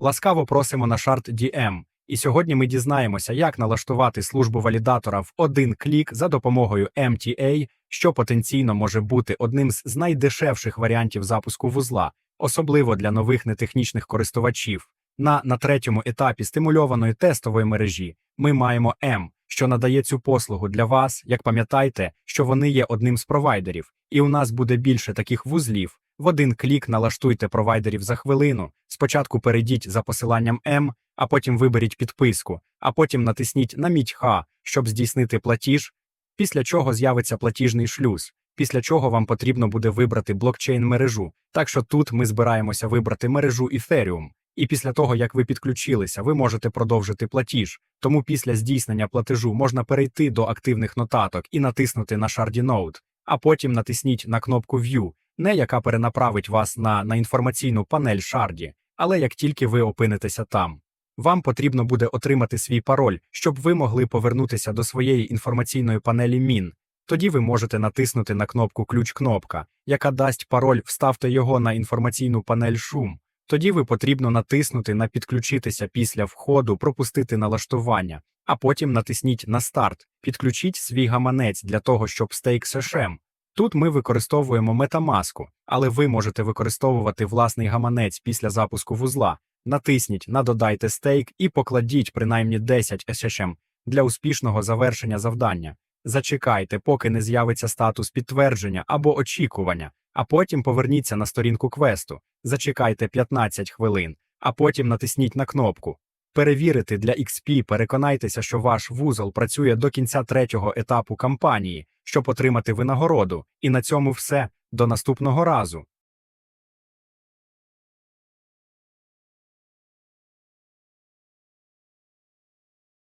Ласкаво просимо на шарт DM. І сьогодні ми дізнаємося, як налаштувати службу валідатора в один клік за допомогою MTA, що потенційно може бути одним з найдешевших варіантів запуску вузла, особливо для нових нетехнічних користувачів. На, на третьому етапі стимульованої тестової мережі ми маємо М, що надає цю послугу для вас. Як пам'ятайте, що вони є одним з провайдерів, і у нас буде більше таких вузлів. В один клік налаштуйте провайдерів за хвилину. Спочатку перейдіть за посиланням М, а потім виберіть підписку, а потім натисніть на мідь Х, щоб здійснити платіж, після чого з'явиться платіжний шлюз, після чого вам потрібно буде вибрати блокчейн мережу. Так що тут ми збираємося вибрати мережу Ethereum. І після того, як ви підключилися, ви можете продовжити платіж. Тому після здійснення платежу можна перейти до активних нотаток і натиснути на Shardy Node, а потім натисніть на кнопку View, не яка перенаправить вас на, на інформаційну панель Shardy, але як тільки ви опинитеся там. Вам потрібно буде отримати свій пароль, щоб ви могли повернутися до своєї інформаційної панелі Мін. Тоді ви можете натиснути на кнопку Ключ-кнопка, яка дасть пароль, вставте його на інформаційну панель Шум. Тоді ви потрібно натиснути на підключитися після входу, пропустити налаштування, а потім натисніть на старт, підключіть свій гаманець для того, щоб стейк сешем. Тут ми використовуємо метамаску, але ви можете використовувати власний гаманець після запуску вузла. Натисніть на Додайте стейк і покладіть принаймні 10 SHM для успішного завершення завдання. Зачекайте, поки не з'явиться статус підтвердження або очікування, а потім поверніться на сторінку квесту. Зачекайте 15 хвилин, а потім натисніть на кнопку. Перевірити для XP, переконайтеся, що ваш вузол працює до кінця третього етапу кампанії, щоб отримати винагороду. І на цьому все. До наступного разу.